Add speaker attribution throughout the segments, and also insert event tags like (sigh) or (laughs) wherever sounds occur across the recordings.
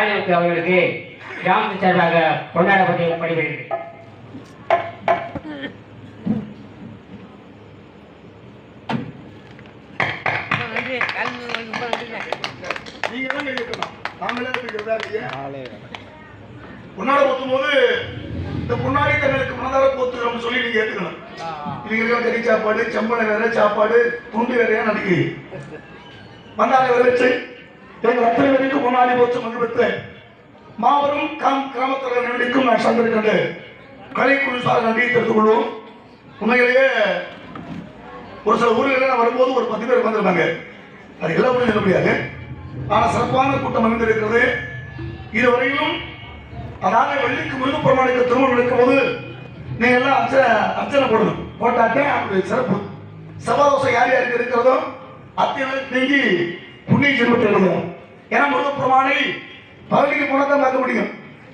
Speaker 1: காளிமுத்து அவர்களுக்கு கிராமத்து சார்பாக கொண்டாடப்பட்டு
Speaker 2: இல்லையா பொன்னாடை போத்தும் போது இந்த பொன்னாடி தங்களுக்கு மனதார போத்துக்கிறோம்னு சொல்லி நீங்க ஏத்துக்கணும். நீங்க இருக்கிற கறி சாப்பாடு செம்பளை வேற சாப்பாடு துண்டு வேறையா நடிக்கிறீங்க வந்தாரை வரவேற்று எங்கள் அத்தனை வரைக்கும் முன்னாடி போச்சு மகிழ்வித்து. மாபெரும் காம் கிராமத்தில் நடிக்கும் நான் சந்திருக்கின்ற கலைக்குழு சார் நன்றி தெரிந்து கொள்வோம். உண்மையிலேயே ஒரு சில ஊர்களில் நான் வரும்போது ஒரு பத்து பேர் வந்திருந்தாங்க அது எல்லா ஊரும் சொல்ல முடியாது. ஆனால் சிறப்பான கூட்டம் அமைந்திருக்கிறது. இதுவரையிலும் அதாவது வெள்ளிக்கு முருக பிரமாணிக்க திருமணம் நடக்கும் போது நீங்க எல்லாம் அர்ச்சனை அர்ச்சனை போடணும். போட்டாட்டே அப்படி சிறப்பு. சபாதோஷம் யார் யாருக்கு இருக்கிறதோ அத்தியாவது நீங்கி புண்ணிய ஜென்மத்தை எழுதும் ஏன்னா முருக பிரமாணி பழனிக்கு போனால் தான் பார்க்க முடியும்.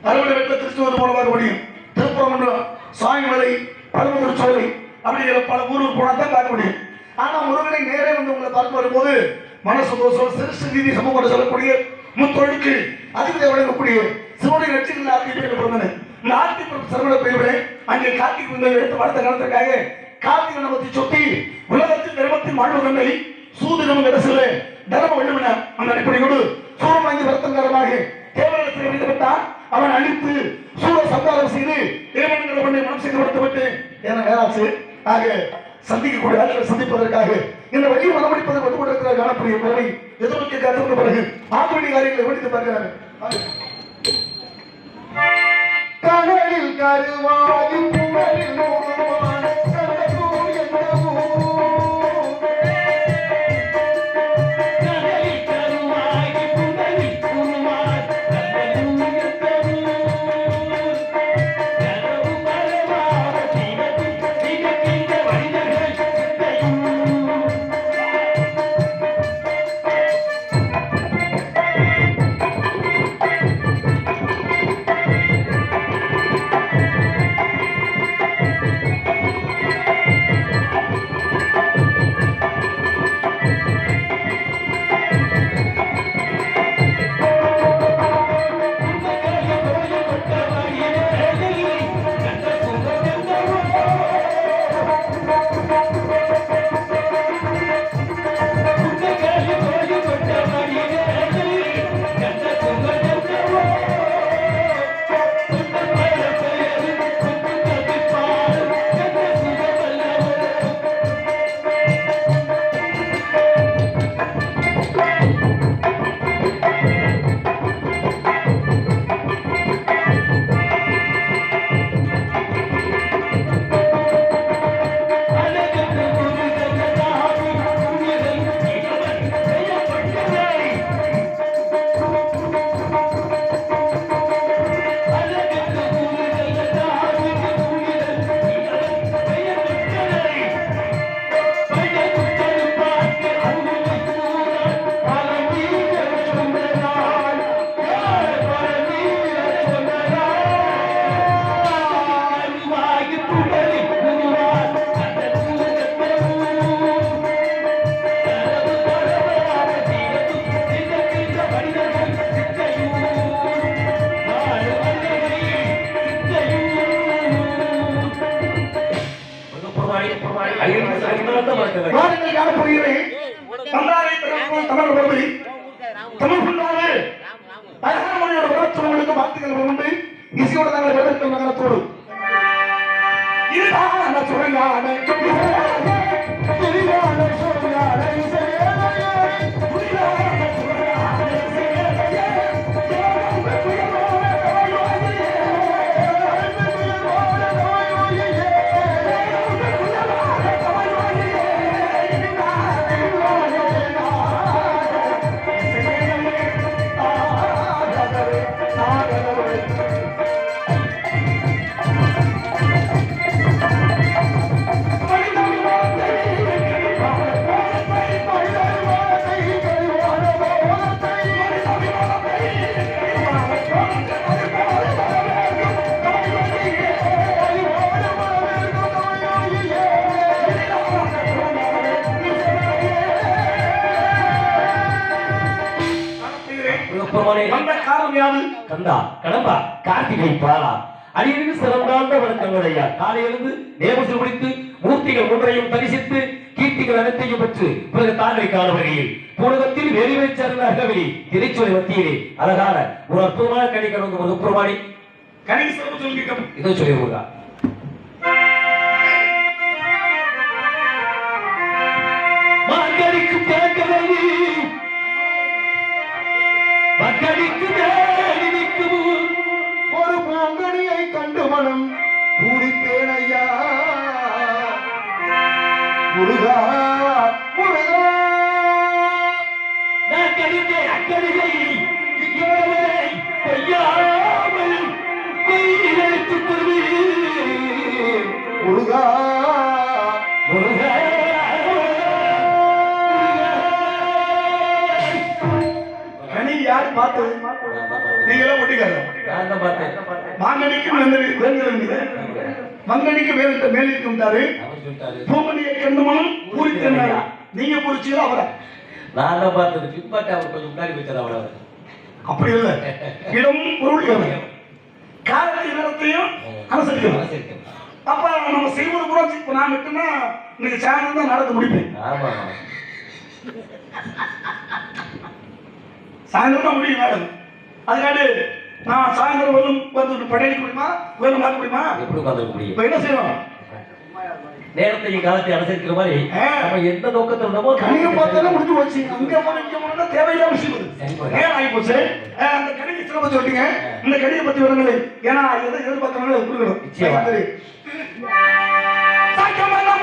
Speaker 2: அறுவடை வெட்ட திருச்செந்தூர் போன பார்க்க முடியும். திருப்பரமன்றம் சாமிமலை பழமுதிர் சோலை அப்படிங்கிற பல ஊருக்கு போனால் தான் பார்க்க முடியும். ஆனா முருகனை நேரே வந்து உங்களை பார்க்க வரும்போது மன சந்தோஷம் சிறுசு நீதி சமூகம் சொல்லக்கூடிய முத்தொழுக்கு அதிகத்தை வழங்கக்கூடிய சிவனுடைய லட்சியங்கள் ஆர்த்தி பேர் பிறந்தன இந்த ஆர்த்தி சரவண பெயர்களே அங்கே கார்த்திக் விருந்தை எடுத்து வளர்த்த காலத்திற்காக கார்த்திகை நமத்தை சொத்தி உலகத்தில் தர்மத்தின் வாழ்வதனை சூதினம் அரசில் தர்ம வள்ளுவன அந்த அடிப்படையோடு சூரம் வாங்கி வருத்தங்கரமாக தேவனத்தில் விதிவிட்டார் அவன் அழித்து சூர சம்பாதம் செய்து தேவனங்கிற பண்ணை மனம் செய்து கொடுத்துவிட்டு என நேராச்சு. ஆக சந்திக்கக்கூடிய ஆட்களை சந்திப்பதற்காக இந்த வழியை மனமளிப்பதை வந்து கொண்டிருக்கிற காணக்கூடிய முறை எதிர்நோக்கி காத்திருந்த பிறகு ஆத்மணி காரியங்களை வெடித்து பார்க்கிறார்கள்
Speaker 3: கடலில் கருவாகி புகழில்
Speaker 2: யாது
Speaker 3: கந்தா. கடம்பா. கார்த்திகை பாலா. அடியிருந்து சிறந்தாண்ட வணக்கங்கள் ஐயா. காலையிலிருந்து நேமசல் முடித்து மூர்த்திகள் ஒன்றையும் தரிசித்து கீர்த்திகள் அனைத்தையும் பெற்று பிறகு தாங்களை காண வருகையில் பூலகத்தில் வெறிவை சேர்ந்த அகவெளி திருச்சுவை மத்தியிலே அழகான ஒரு அற்புதமான கனி கடந்து முருகப்பெருமானே
Speaker 2: கணிக சிறப்பு சொல்லிக்க
Speaker 3: இதோ சொல்லி
Speaker 2: பூரித்தேன் ஐயா முருகா முருகா.
Speaker 3: நான் கணித்த அக்கடிகை இங்கேவரை பொய்யாமல் கையிழைத்துக் கொள்வீர்.
Speaker 2: முருகா
Speaker 3: முருகா.
Speaker 2: யார் பார்த்தது நீங்களே ஒட்டிக்காத
Speaker 3: நான் தான் பார்த்தேன்.
Speaker 2: மாங்கனிக்கு வேந்திருந்தது மங்கனிக்கு மேலிருக்கின்றாரு
Speaker 3: அவர் சொல்லிட்டாரு
Speaker 2: பூமணியை கண்டு மனம் பூரித்தேன் நீங்க பூரிச்சீங்களா அவரை?
Speaker 3: நான் தான் பார்த்தது. பின்பாட்டு அவர் கொஞ்சம் முன்னாடி வச்சார் அவரை.
Speaker 2: அப்படி இல்ல. இடம் பொருள் எவை? காலத்தையும் நேரத்தையும் அனுசரிக்கணும். அப்ப நம்ம செய்வது கூட இப்ப நான் விட்டுனா இன்னைக்கு சாயந்தரம் தான் நடந்து முடிப்பேன்.
Speaker 3: ஆமா.
Speaker 2: சாயந்தரம் தான் முடியும் மேடம். அதுக்காண்டு நான் சாயந்தரம் வரலும் வந்து படையடிக்க முடியுமா வேலை மாற்ற முடியுமா
Speaker 3: எப்படி உட்காந்துருக்க முடியும்?
Speaker 2: இப்ப என்ன செய்யணும்?
Speaker 3: நேரத்தையும் காலத்தை அனுசரிக்கிற மாதிரி. நம்ம எந்த நோக்கத்தில் இருந்தோமோ
Speaker 2: கணிக பார்த்தாலும் முடிஞ்சு போச்சு. அங்க போன இங்க போனா தேவையில்லாம விஷயம். ஏன் ஆகி போச்சு? அந்த கணிக சிறப்பை சொல்லிட்டீங்க. இந்த கணிகை பத்தி விவரங்களை ஏன்னா எதை எதிர்பார்க்கறவங்க கொடுக்கணும்
Speaker 3: நிச்சயமா.
Speaker 2: சரி. சாக்கியமெல்லாம்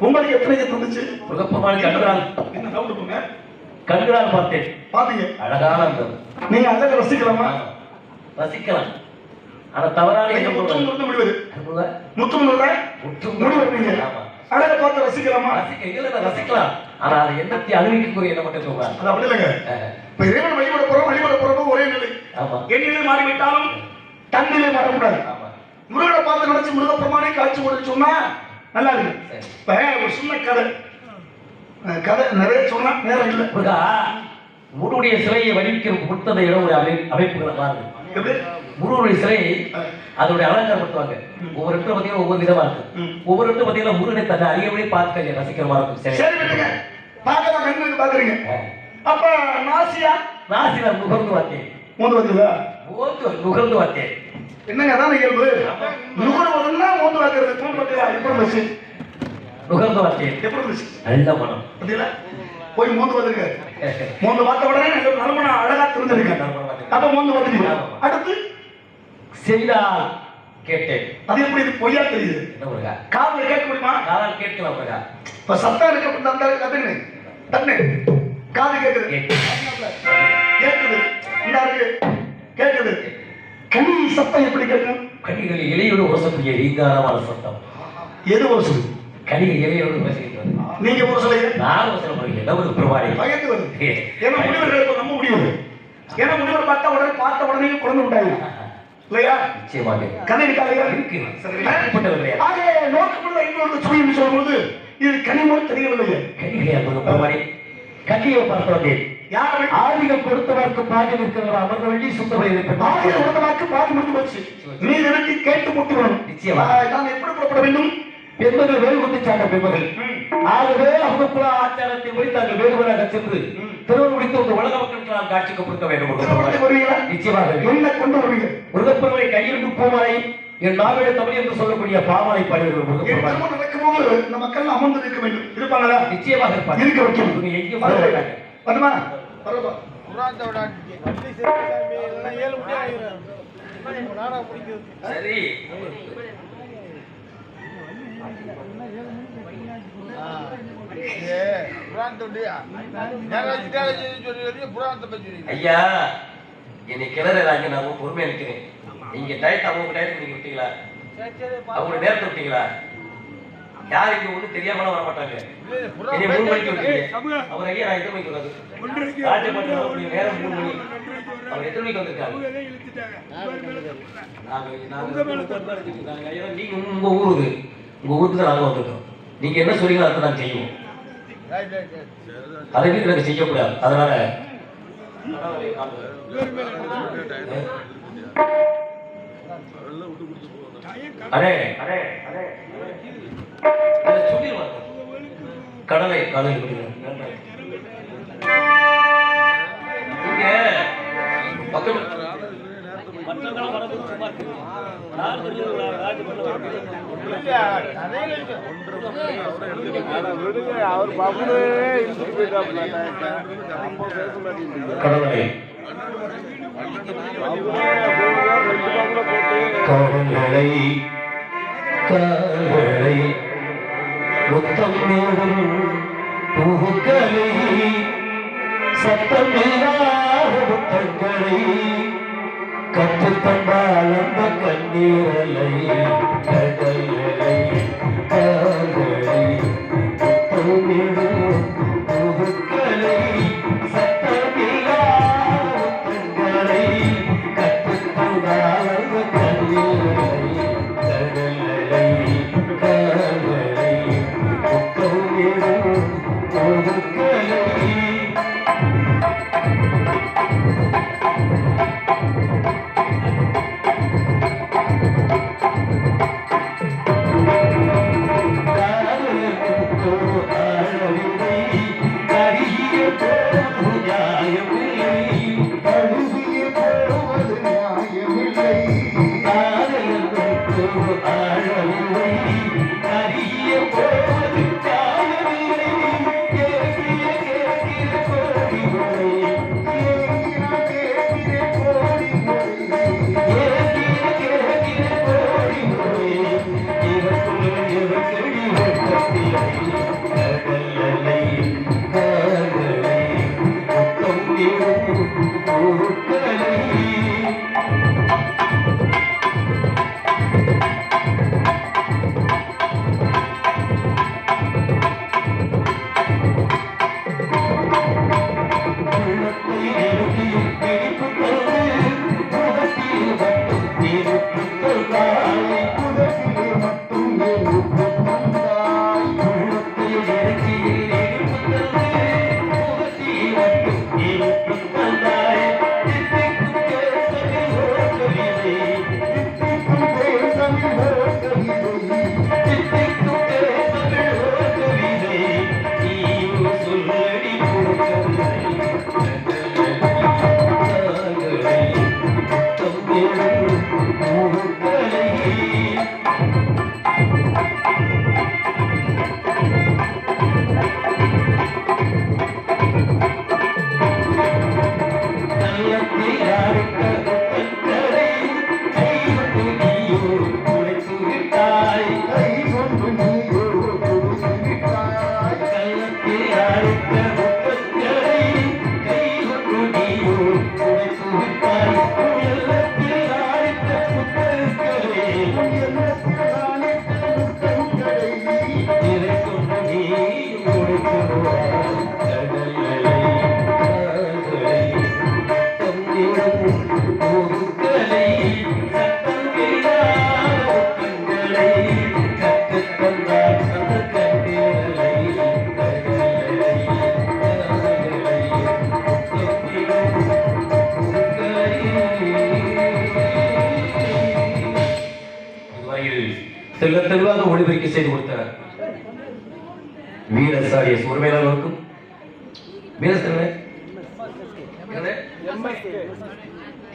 Speaker 2: உங்களுக்கு எத்தனை தந்துச்சு
Speaker 3: கண்களால்
Speaker 2: என்ன டவுட் போங்க
Speaker 3: கண்களால் பார்த்தேன்
Speaker 2: பாத்தீங்க
Speaker 3: அழகான இருந்தது
Speaker 2: நீங்க அழகை ரசிக்கலாமா
Speaker 3: ரசிக்கலாம் ஆனா தவறான
Speaker 2: நீங்க முத்தம் முடிவது
Speaker 3: முத்து
Speaker 2: முத்தம் அழகை பார்த்து ரசிக்கலாமா?
Speaker 3: ரசிக்க இல்ல ரசிக்கலாம். ஆனா அது எண்ணத்தை அனுபவிக்கக்கூடிய எண்ணம் மட்டும் சொல்றாங்க
Speaker 2: அது அப்படி இல்லைங்க. இப்ப இறைவன் வழிபட போறோம் வழிபட போறோம் ஒரே நிலை. எண்ணிலே மாறிவிட்டாலும் தன்னிலே மாறக்கூடாது. முருகனை பார்த்து நினைச்சு முருக பிரமாணே காட்சி கொடுத்து சொன்னா நல்லா இருக்கு. இப்ப ஒரு சின்ன கதை. கதை நிறைய சொன்னா நேரம் இல்லை.
Speaker 3: முருகா முருடைய சிலையை வடிவிக்கிற கொடுத்ததை இடம் ஒரு அமை அமைப்புகளை
Speaker 2: எப்படி?
Speaker 3: முருகனுடைய சிலையை அதோடைய அலங்காரப்படுத்துவாங்க. ஒவ்வொரு இடத்துல பார்த்தீங்கன்னா ஒவ்வொரு விதமா இருக்கு. ஒவ்வொரு இடத்துல பார்த்தீங்கன்னா முருகனை தன்னை அறியவனே கொஞ்சம் ரசிக்கிற மாதிரி இருக்கும் சரி
Speaker 2: பார்க்கலாம் கண்ணுக்கு பாக்குறீங்க அப்ப நாசியா?
Speaker 3: நாசில நுகர்ந்து பார்த்தேன்.
Speaker 2: மூந்து வந்தீங்களா
Speaker 3: ஓத்து நுகர்ந்து பார்த்தேன்.
Speaker 2: என்னங்க அதான் இயல்பு? நுகர்வதுன்னா மூந்து வைக்கிறது மூந்து பார்த்தீங்களா எப்படி இருந்துச்சு
Speaker 3: நுகர்ந்து
Speaker 2: எப்படி இருந்துச்சு
Speaker 3: நல்ல மனம்.
Speaker 2: போய் மூந்து வந்துருங்க மூந்து பார்த்த உடனே நல்ல நறுமண அழகா தெரிஞ்சிருக்க அப்ப மூந்து வந்துட்டீங்க அடுத்து?
Speaker 3: செவிதால் கேட்டேன்.
Speaker 2: அது எப்படி இது பொய்யா தெரியுது?
Speaker 3: என்ன முருகா
Speaker 2: காதுல கேட்க முடியுமா?
Speaker 3: காதால் கேட்கலாம் முருகா
Speaker 2: இப்ப சத்தம் இருக்க அந்த கத்துங்க தண்ணு காது கேக்குது.
Speaker 3: கேட்கு.
Speaker 2: கேக்குது. இந்த இருக்கு. கேக்குது. கனி சத்தம் எப்படி கேட்கும்?
Speaker 3: கனிகள் இலையோடு உரசக்கூடிய ரீங்காரமான சத்தம்.
Speaker 2: எது ஒரு சொல்லு
Speaker 3: கனிகள் இலையோடு பேசுகின்றது
Speaker 2: நீங்க ஒரு சொல்லுங்க.
Speaker 3: நான் அவசரம் பண்ணுகிறேன் நமது பிரமாணி
Speaker 2: பயந்து வருது. ஏன்னா (laughs) முனிவர்களுக்கு நம்ம முடிவு ஏன்னா முனிவர் பார்த்தா உடனே பார்த்த உடனே குழந்தை உண்டாயிடும் இல்லையா?
Speaker 3: நிச்சயமாக.
Speaker 2: இருக்காதையா
Speaker 3: இருக்கு. அப்படிப்பட்டவர் கிடையாது
Speaker 2: ஆக நோக்கமுள்ள இன்னொரு என்று சொல்லும்போது இது கனிமோ தெரியவில்லை
Speaker 3: கனிகளை நமது பிரமாணி கனியை பார்த்து வந்தேன்
Speaker 2: யாரை
Speaker 3: ஆதிகம் கொடுத்தவர்க்கு பாதி இருக்கிறவர் அமர்ந்த வேண்டி
Speaker 2: ஆகிய உலகமாக்கு பாதி முடிஞ்சு போச்சு. நீ எனக்கு கேட்டு முட்டி வேணும்
Speaker 3: நிச்சயமா.
Speaker 2: நான் எப்படி புறப்பட வேண்டும்?
Speaker 3: பெண்மகள் வேறு குத்தி சாட்ட பெண்மகள். ஆகவே அவர்களுக்குள்ள ஆச்சாரத்தை முடித்தார்கள். வேறுவராக சென்று. முடித்து ஒரு உலக மக்களுக்கு நாம் காட்சிக்கு கொடுக்க வேண்டும் நிச்சயமாக.
Speaker 2: என்ன கொண்டு வருவீங்க
Speaker 3: முருகப்பெருமை கையிலிருந்து பூமலை என் நாவிட தமிழ் என்று சொல்லக்கூடிய பாமலை பாடுகிறது
Speaker 2: நடக்கும்போது இந்த மக்கள் அமர்ந்து இருக்க வேண்டும்? இருப்பாங்களா
Speaker 3: நிச்சயமாக இருப்பார்
Speaker 2: இருக்க வைக்கணும்.
Speaker 3: இவங்க எங்கேயும் வர மாட்டாங்க.
Speaker 2: வருமா? வரப்பா
Speaker 3: சரி. ஐயா என்னை கிளறாங்க நான் ரொம்ப பொறுமையா நிற்கிறேன். நீங்க டயட் அவங்க டயட் நீங்க விட்டீங்களா? அவங்க நேரத்தை விட்டீங்களா? யாரும் இங்க ஒண்ணும் தெரியாமலாம் வர மாட்டாங்க. என்னை மூணு மணிக்கு விட்டீங்க அவர் ஐயா நான் எத்தனை மணிக்கு வராது ராஜபட்சம் அப்படி நேரம் மூணு மணி. அவர் எத்தனை மணிக்கு வந்திருக்காங்க நாங்க நாங்க நாங்க ஐயா நீங்க உங்க ஊரு இது. உங்க ஊருக்கு தான் நாங்க வந்திருக்கோம். நீங்க என்ன சொல்றீங்களோ அதை நாங்க செய்வோம். அதுக்கு மீறி செய்யக்கூடாது. அதனால அடே அடே அடே இதை கடலை பக்கம்
Speaker 4: அவர் பப்புனே இழுத்துட்டு போயிட்டாப்ல நம்ம பேச மாட்டேங்குது
Speaker 3: கால்களை முத்தம் பூக்களை சத்தம் இல்லாத முத்தங்களை கற்றுத்தந்தால் அந்த கண்ணீரலை கடல்களை கால்களை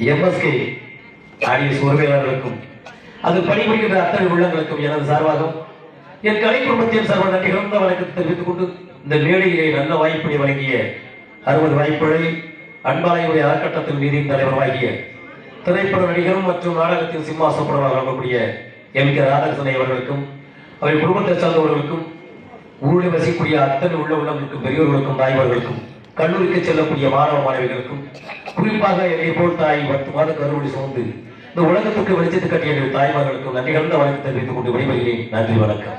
Speaker 3: எம்எஸ்கே ஆடிய சுரமேலவர்களுக்கும் அது பணிபுரிகின்ற அத்தனை உள்ளங்களுக்கும் எனது சார்பாகவும் என் கலை குடும்பத்தின் சார்பாக நன்றி இறந்த வணக்கத்தை தெரிவித்துக் கொண்டு இந்த மேடையிலே நல்ல வாய்ப்பினை வழங்கிய அறுபது வாய்ப்புகளை அன்பாலயுடைய அறக்கட்டத்தின் மீதியின் தலைவராகிய திரைப்பட நடிகரும் மற்றும் நாடகத்தின் சிம்மாசப்படமாக வழங்கக்கூடிய எம் கே ராதாகிருஷ்ணன் அவர்களுக்கும் அவரின் குடும்பத்தை சார்ந்தவர்களுக்கும் ஊரில் வசிக்கக்கூடிய அத்தனை உள்ள உள்ளவர்களுக்கும் பெரியோர்களுக்கும் தாய்வர்களுக்கும் கல்லூரிக்கு செல்லக்கூடிய மாணவ மாணவிகளுக்கும் குறிப்பாக என்னை போல் தாய் பத்து மாத கருவடி சுமந்து இந்த உலகத்துக்கு வெளிச்சத்து கட்டிய தாய்மார்களுக்கும் நன்றி கலந்த வணக்கம் தெரிவித்துக் கொண்டு விடைபெறுகிறேன். நன்றி வணக்கம்.